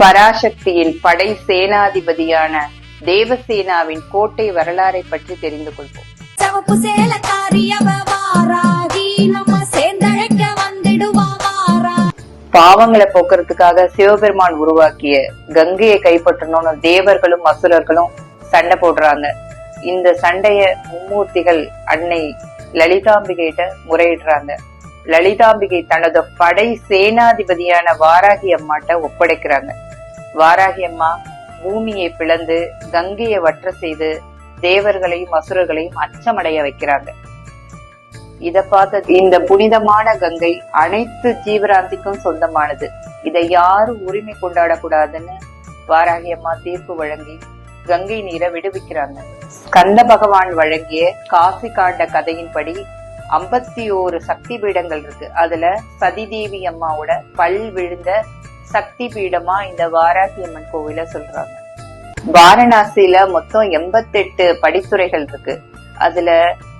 பராசக்தியின் படை சேனாதிபதியான தேவசேனாவின் கோட்டை வரலாறை பற்றி தெரிந்து கொள்வோம். சவப்பு பாவங்களை போக்குறதுக்காக சிவபெருமான் உருவாக்கிய கங்கையை கைப்பற்றணும்னு தேவர்களும் அசுரர்களும் சண்டை போடுறாங்க. இந்த சண்டைய மும்மூர்த்திகள் அன்னை லலிதாம்பிகைட்ட முறையிடுறாங்க. லலிதாம்பிகை தனது படை சேனாதிபதியான வாராகி அம்மாட்ட ஒப்படைக்கிறாங்க. வாராகி அம்மா பூமியை பிளந்து கங்கையை வற்ற செய்து தேவர்களையும் அசுரர்களையும் அச்சமடைய வைக்கிறாங்க. இத பார்த்த இந்த புனிதமான கங்கை அனைத்து ஜீவராசிக்கும் சொந்தமானது. இதை யாரும் உரிமை கொண்டாடக்கூடாதுன்னு வாராகி அம்மா தீர்ப்பு வழங்கி கங்கை நீரை விடுவிக்கிறாங்க. கந்த பகவான் வழங்கிய காசி காண்ட கதையின்படி ஐம்பத்தி ஓரு சக்தி பீடங்கள் இருக்கு. அதுல சதிதேவி அம்மாவோட பல் விழுந்த சக்தி பீடமா இந்த வாராகி அம்மன் கோவில சொல்றாங்க. வாரணாசியில மொத்தம் எண்பத்தெட்டு படித்துறைகள் இருக்கு. அதுல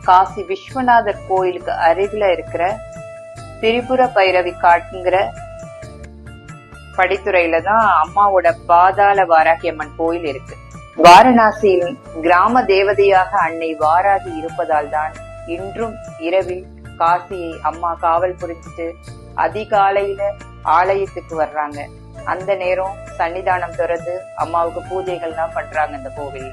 காசி விஸ்வநாதர் கோயிலுக்கு அருகில இருக்கிற திரிபுர பைரவி காட்டுங்கிற படித்துறையில தான் அம்மாவோட பாதாள வாராகி அம்மன் கோயில் இருக்கு. வாரணாசியில் கிராம தேவதையாக அன்னை வாராகி இருப்பதால் தான் இன்றும் இரவில் காசியை அம்மா காவல் புரிஞ்சுட்டு அதிகாலையில ஆலயத்துக்கு வர்றாங்க. அந்த நேரம் சன்னிதானம் திறந்து அம்மாவுக்கு பூஜைகள்லாம் பண்றாங்க இந்த கோவில்